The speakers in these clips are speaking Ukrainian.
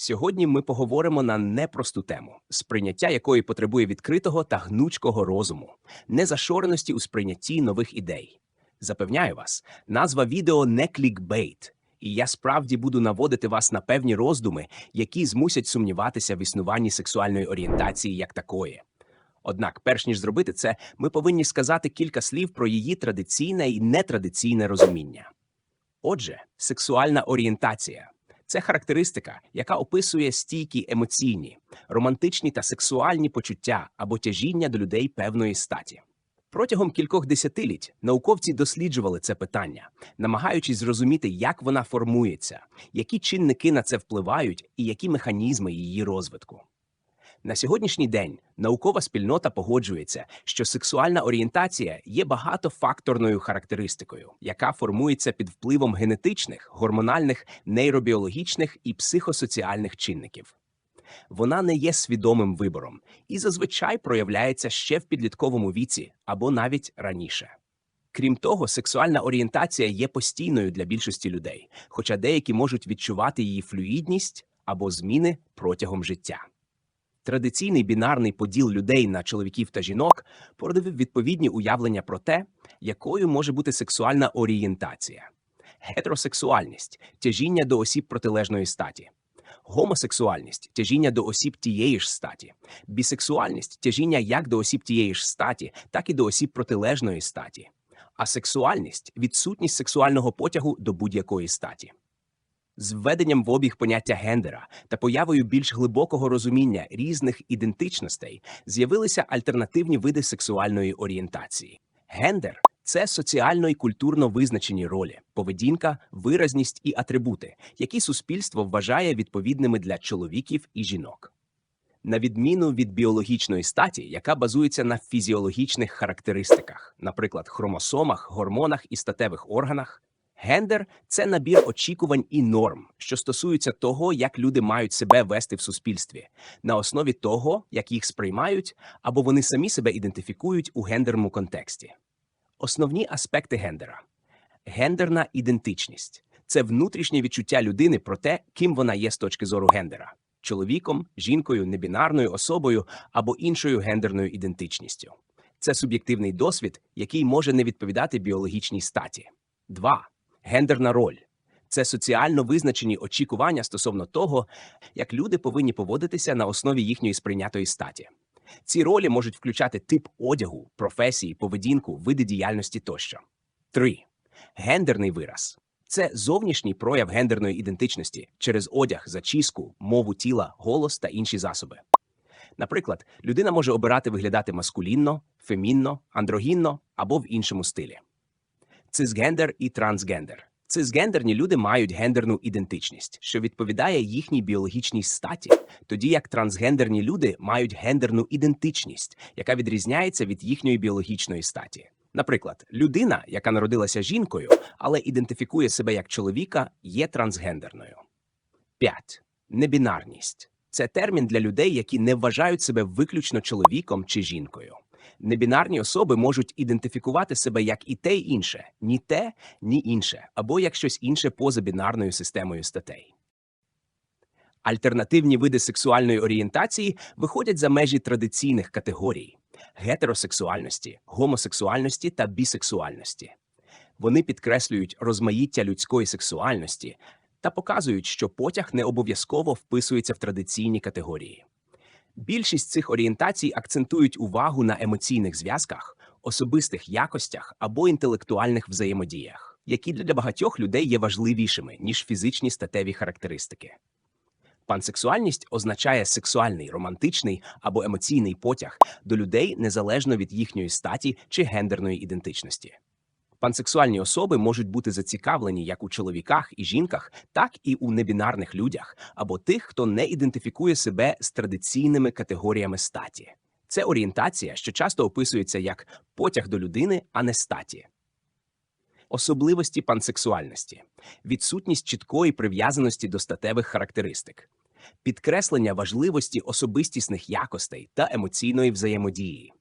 Сьогодні ми поговоримо на непросту тему, сприйняття якої потребує відкритого та гнучкого розуму, незашореності у сприйнятті нових ідей. Запевняю вас, назва відео не клікбейт, і я справді буду наводити вас на певні роздуми, які змусять сумніватися в існуванні сексуальної орієнтації як такої. Однак, перш ніж зробити це, ми повинні сказати кілька слів про її традиційне і нетрадиційне розуміння. Отже, сексуальна орієнтація це характеристика, яка описує стійкі емоційні, романтичні та сексуальні почуття або тяжіння до людей певної статі. Протягом кількох десятиліть науковці досліджували це питання, намагаючись зрозуміти, як вона формується, які чинники на це впливають і які механізми її розвитку. На сьогоднішній день наукова спільнота погоджується, що сексуальна орієнтація є багатофакторною характеристикою, яка формується під впливом генетичних, гормональних, нейробіологічних і психосоціальних чинників. Вона не є свідомим вибором і зазвичай проявляється ще в підлітковому віці або навіть раніше. Крім того, сексуальна орієнтація є постійною для більшості людей, хоча деякі можуть відчувати її флюїдність або зміни протягом життя. Традиційний бінарний поділ людей на чоловіків та жінок породив відповідні уявлення про те, якою може бути сексуальна орієнтація, гетеросексуальність тяжіння до осіб протилежної статі, гомосексуальність тяжіння до осіб тієї ж статі, бісексуальність тяжіння як до осіб тієї ж статі, так і до осіб протилежної статі, а сексуальність відсутність сексуального потягу до будь-якої статі. З введенням в обіг поняття гендера та появою більш глибокого розуміння різних ідентичностей з'явилися альтернативні види сексуальної орієнтації. Гендер це соціально і культурно визначені ролі, поведінка, виразність і атрибути, які суспільство вважає відповідними для чоловіків і жінок. На відміну від біологічної статі, яка базується на фізіологічних характеристиках, наприклад, хромосомах, гормонах і статевих органах, Гендер це набір очікувань і норм, що стосуються того, як люди мають себе вести в суспільстві, на основі того, як їх сприймають, або вони самі себе ідентифікують у гендерному контексті. Основні аспекти гендера: гендерна ідентичність це внутрішнє відчуття людини про те, ким вона є з точки зору гендера чоловіком, жінкою, небінарною особою або іншою гендерною ідентичністю. Це суб'єктивний досвід, який може не відповідати біологічній статі. 2. Гендерна роль це соціально визначені очікування стосовно того, як люди повинні поводитися на основі їхньої сприйнятої статі. Ці ролі можуть включати тип одягу, професії, поведінку, види діяльності тощо. 3. Гендерний вираз це зовнішній прояв гендерної ідентичності через одяг, зачіску, мову тіла, голос та інші засоби. Наприклад, людина може обирати виглядати маскулінно, фемінно, андрогінно або в іншому стилі цисгендер і трансгендер. Цисгендерні люди мають гендерну ідентичність, що відповідає їхній біологічній статі, тоді як трансгендерні люди мають гендерну ідентичність, яка відрізняється від їхньої біологічної статі. Наприклад, людина, яка народилася жінкою, але ідентифікує себе як чоловіка, є трансгендерною. 5. Небінарність це термін для людей, які не вважають себе виключно чоловіком чи жінкою. Небінарні особи можуть ідентифікувати себе як і те й інше, ні те, ні інше, або як щось інше поза бінарною системою статей. Альтернативні види сексуальної орієнтації виходять за межі традиційних категорій гетеросексуальності, гомосексуальності та бісексуальності. Вони підкреслюють розмаїття людської сексуальності та показують, що потяг не обов'язково вписується в традиційні категорії. Більшість цих орієнтацій акцентують увагу на емоційних зв'язках, особистих якостях або інтелектуальних взаємодіях, які для багатьох людей є важливішими, ніж фізичні статеві характеристики. Пансексуальність означає сексуальний, романтичний або емоційний потяг до людей незалежно від їхньої статі чи гендерної ідентичності. Пансексуальні особи можуть бути зацікавлені як у чоловіках і жінках, так і у небінарних людях або тих, хто не ідентифікує себе з традиційними категоріями статі. Це орієнтація, що часто описується як потяг до людини, а не статі. Особливості пансексуальності, відсутність чіткої прив'язаності до статевих характеристик, підкреслення важливості особистісних якостей та емоційної взаємодії.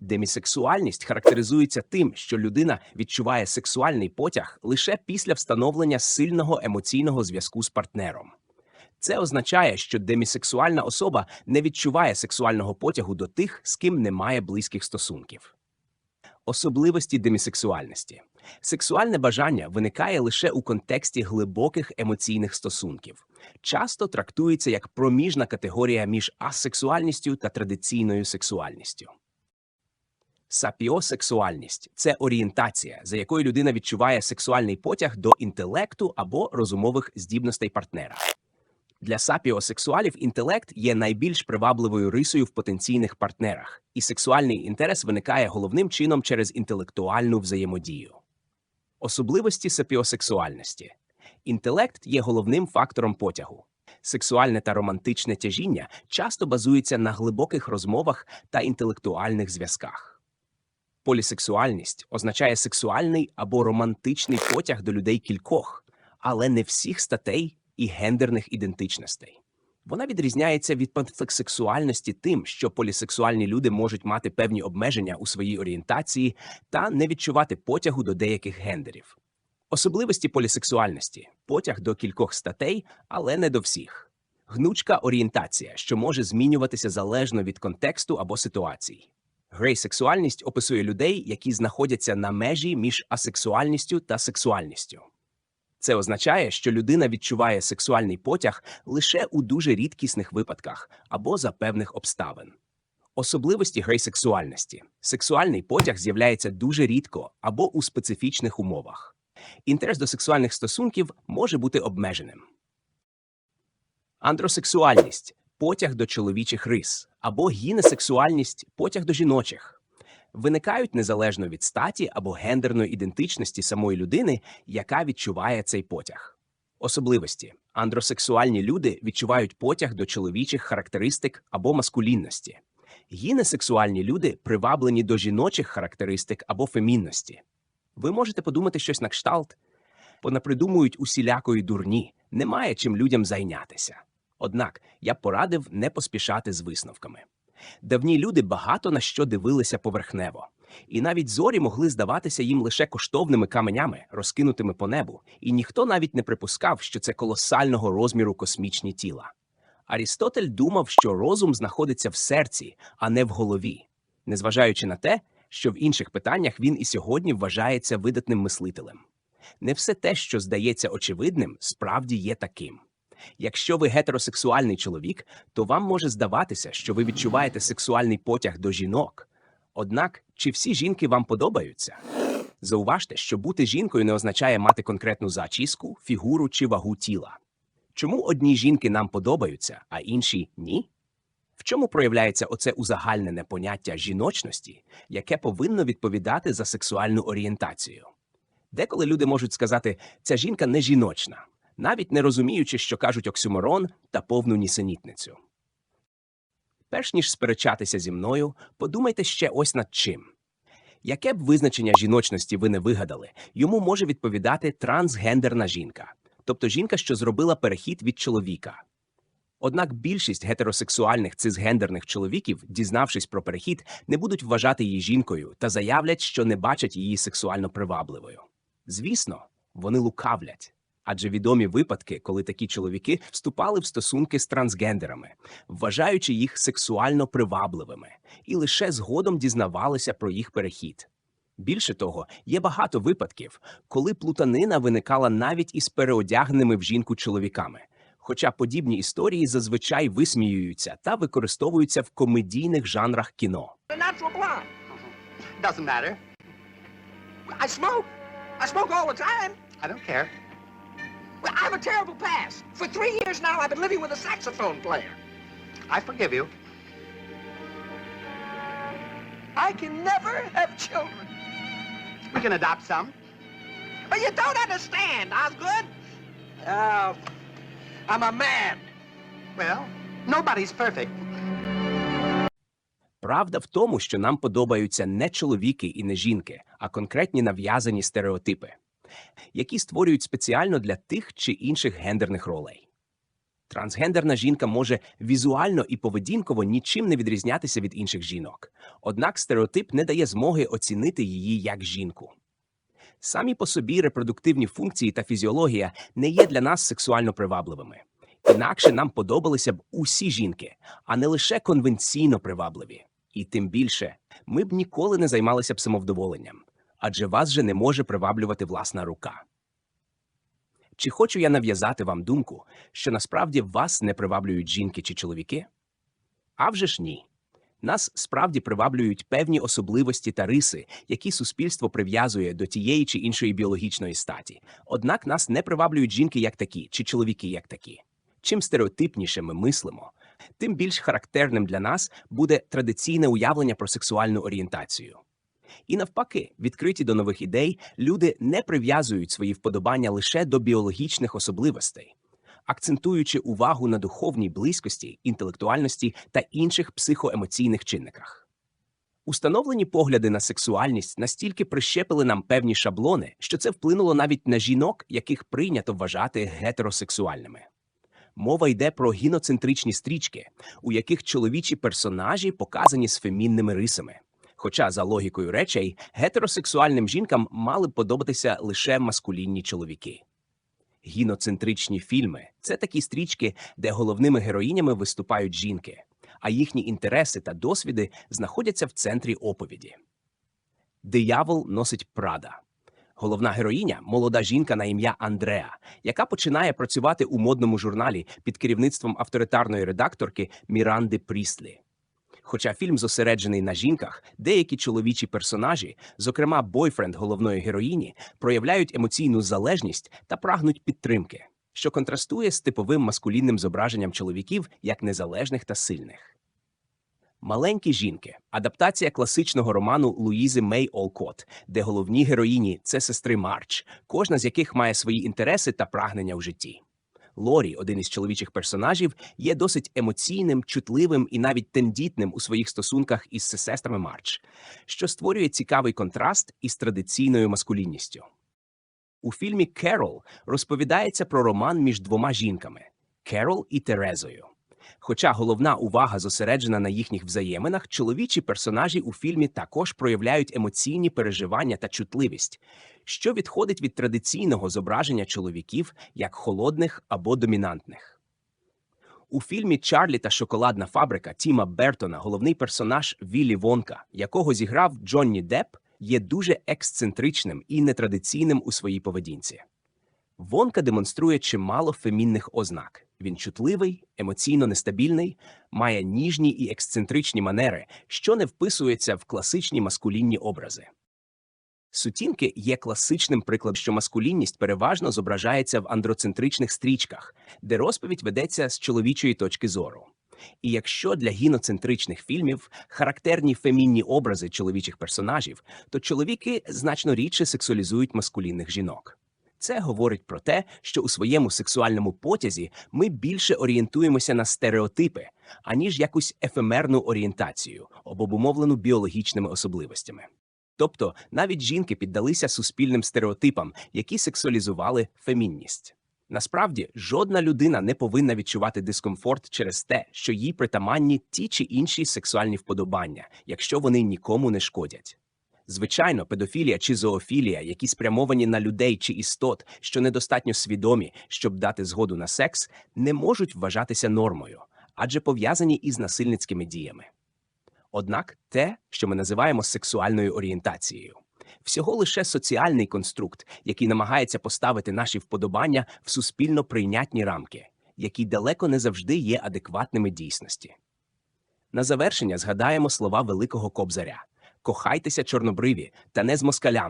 Демісексуальність характеризується тим, що людина відчуває сексуальний потяг лише після встановлення сильного емоційного зв'язку з партнером. Це означає, що демісексуальна особа не відчуває сексуального потягу до тих, з ким немає близьких стосунків. Особливості демісексуальності. Сексуальне бажання виникає лише у контексті глибоких емоційних стосунків. Часто трактується як проміжна категорія між асексуальністю та традиційною сексуальністю. Сапіосексуальність це орієнтація, за якою людина відчуває сексуальний потяг до інтелекту або розумових здібностей партнера. Для сапіосексуалів інтелект є найбільш привабливою рисою в потенційних партнерах, і сексуальний інтерес виникає головним чином через інтелектуальну взаємодію. Особливості сапіосексуальності. Інтелект є головним фактором потягу. Сексуальне та романтичне тяжіння часто базується на глибоких розмовах та інтелектуальних зв'язках. Полісексуальність означає сексуальний або романтичний потяг до людей кількох, але не всіх статей і гендерних ідентичностей. Вона відрізняється від пансексуальності тим, що полісексуальні люди можуть мати певні обмеження у своїй орієнтації та не відчувати потягу до деяких гендерів. Особливості полісексуальності потяг до кількох статей, але не до всіх. Гнучка орієнтація, що може змінюватися залежно від контексту або ситуацій. Грейсексуальність описує людей, які знаходяться на межі між асексуальністю та сексуальністю. Це означає, що людина відчуває сексуальний потяг лише у дуже рідкісних випадках або за певних обставин. Особливості грейсексуальності. Сексуальний потяг з'являється дуже рідко або у специфічних умовах. Інтерес до сексуальних стосунків може бути обмеженим. Андросексуальність потяг до чоловічих рис або гінесексуальність потяг до жіночих. Виникають незалежно від статі або гендерної ідентичності самої людини, яка відчуває цей потяг. Особливості андросексуальні люди відчувають потяг до чоловічих характеристик або маскулінності. Гінесексуальні люди приваблені до жіночих характеристик або фемінності. Ви можете подумати щось на кшталт, понапридумують усілякої дурні, немає чим людям зайнятися. Однак я порадив не поспішати з висновками. Давні люди багато на що дивилися поверхнево, і навіть зорі могли здаватися їм лише коштовними каменями, розкинутими по небу, і ніхто навіть не припускав, що це колосального розміру космічні тіла. Арістотель думав, що розум знаходиться в серці, а не в голові, незважаючи на те, що в інших питаннях він і сьогодні вважається видатним мислителем. Не все те, що здається очевидним, справді є таким. Якщо ви гетеросексуальний чоловік, то вам може здаватися, що ви відчуваєте сексуальний потяг до жінок. Однак, чи всі жінки вам подобаються? Зауважте, що бути жінкою не означає мати конкретну зачіску, фігуру чи вагу тіла. Чому одні жінки нам подобаються, а інші ні? В чому проявляється оце узагальнене поняття жіночності, яке повинно відповідати за сексуальну орієнтацію? Деколи люди можуть сказати, ця жінка не жіночна, навіть не розуміючи, що кажуть оксюморон та повну нісенітницю. Перш ніж сперечатися зі мною, подумайте ще ось над чим. Яке б визначення жіночності ви не вигадали, йому може відповідати трансгендерна жінка, тобто жінка, що зробила перехід від чоловіка. Однак більшість гетеросексуальних цисгендерних чоловіків, дізнавшись про перехід, не будуть вважати її жінкою та заявлять, що не бачать її сексуально привабливою. Звісно, вони лукавлять. Адже відомі випадки, коли такі чоловіки вступали в стосунки з трансгендерами, вважаючи їх сексуально привабливими, і лише згодом дізнавалися про їх перехід. Більше того, є багато випадків, коли плутанина виникала навіть із переодягненими в жінку чоловіками. Хоча подібні історії зазвичай висміюються та використовуються в комедійних жанрах кіно. I smoke. I smoke all the time. I don't care. Well, I have a terrible past. For three years now, I've been living with a saxophone player. I forgive you. I can never have children. We can adopt some. But you don't understand, Osgood. Uh, I'm a man. Well, nobody's perfect. Правда в тому, що нам подобаються не чоловіки і не жінки, а конкретні нав'язані стереотипи, Які створюють спеціально для тих чи інших гендерних ролей. Трансгендерна жінка може візуально і поведінково нічим не відрізнятися від інших жінок, однак стереотип не дає змоги оцінити її як жінку. Самі по собі репродуктивні функції та фізіологія не є для нас сексуально привабливими. Інакше нам подобалися б усі жінки, а не лише конвенційно привабливі. І тим більше ми б ніколи не займалися б самовдоволенням, адже вас же не може приваблювати власна рука. Чи хочу я нав'язати вам думку, що насправді вас не приваблюють жінки чи чоловіки? А вже ж ні. Нас справді приваблюють певні особливості та риси, які суспільство прив'язує до тієї чи іншої біологічної статі. Однак нас не приваблюють жінки як такі, чи чоловіки як такі. Чим стереотипніше ми мислимо, тим більш характерним для нас буде традиційне уявлення про сексуальну орієнтацію. І навпаки, відкриті до нових ідей, люди не прив'язують свої вподобання лише до біологічних особливостей, акцентуючи увагу на духовній близькості, інтелектуальності та інших психоемоційних чинниках. Установлені погляди на сексуальність настільки прищепили нам певні шаблони, що це вплинуло навіть на жінок, яких прийнято вважати гетеросексуальними. Мова йде про гіноцентричні стрічки, у яких чоловічі персонажі показані з фемінними рисами. Хоча, за логікою речей, гетеросексуальним жінкам мали б подобатися лише маскулінні чоловіки. Гіноцентричні фільми це такі стрічки, де головними героїнями виступають жінки, а їхні інтереси та досвіди знаходяться в центрі оповіді. Диявол носить Прада. Головна героїня молода жінка на ім'я Андреа, яка починає працювати у модному журналі під керівництвом авторитарної редакторки Міранди Прістлі. Хоча фільм зосереджений на жінках, деякі чоловічі персонажі, зокрема бойфренд головної героїні, проявляють емоційну залежність та прагнуть підтримки, що контрастує з типовим маскулінним зображенням чоловіків як незалежних та сильних. Маленькі жінки адаптація класичного роману Луїзи Мей Олкот, де головні героїні це сестри Марч, кожна з яких має свої інтереси та прагнення в житті. Лорі, один із чоловічих персонажів, є досить емоційним, чутливим і навіть тендітним у своїх стосунках із сестрами Марч, що створює цікавий контраст із традиційною маскулінністю. У фільмі Керол розповідається про роман між двома жінками Керол і Терезою. Хоча головна увага зосереджена на їхніх взаєминах, чоловічі персонажі у фільмі також проявляють емоційні переживання та чутливість, що відходить від традиційного зображення чоловіків як холодних або домінантних. У фільмі Чарлі та шоколадна фабрика Тіма Бертона головний персонаж Віллі Вонка, якого зіграв Джонні Депп, є дуже ексцентричним і нетрадиційним у своїй поведінці. Вонка демонструє чимало фемінних ознак. Він чутливий, емоційно нестабільний, має ніжні і ексцентричні манери, що не вписується в класичні маскулінні образи. Сутінки є класичним прикладом, що маскулінність переважно зображається в андроцентричних стрічках, де розповідь ведеться з чоловічої точки зору. І якщо для гіноцентричних фільмів характерні фемінні образи чоловічих персонажів, то чоловіки значно рідше сексуалізують маскулінних жінок. Це говорить про те, що у своєму сексуальному потязі ми більше орієнтуємося на стереотипи, аніж якусь ефемерну орієнтацію, обумовлену біологічними особливостями. Тобто навіть жінки піддалися суспільним стереотипам, які сексуалізували фемінність. Насправді, жодна людина не повинна відчувати дискомфорт через те, що їй притаманні ті чи інші сексуальні вподобання, якщо вони нікому не шкодять. Звичайно, педофілія чи зоофілія, які спрямовані на людей чи істот, що недостатньо свідомі, щоб дати згоду на секс, не можуть вважатися нормою, адже пов'язані із насильницькими діями. Однак те, що ми називаємо сексуальною орієнтацією, всього лише соціальний конструкт, який намагається поставити наші вподобання в суспільно прийнятні рамки, які далеко не завжди є адекватними дійсності. На завершення згадаємо слова Великого Кобзаря: кохайтеся чорнобриві та не з москалями.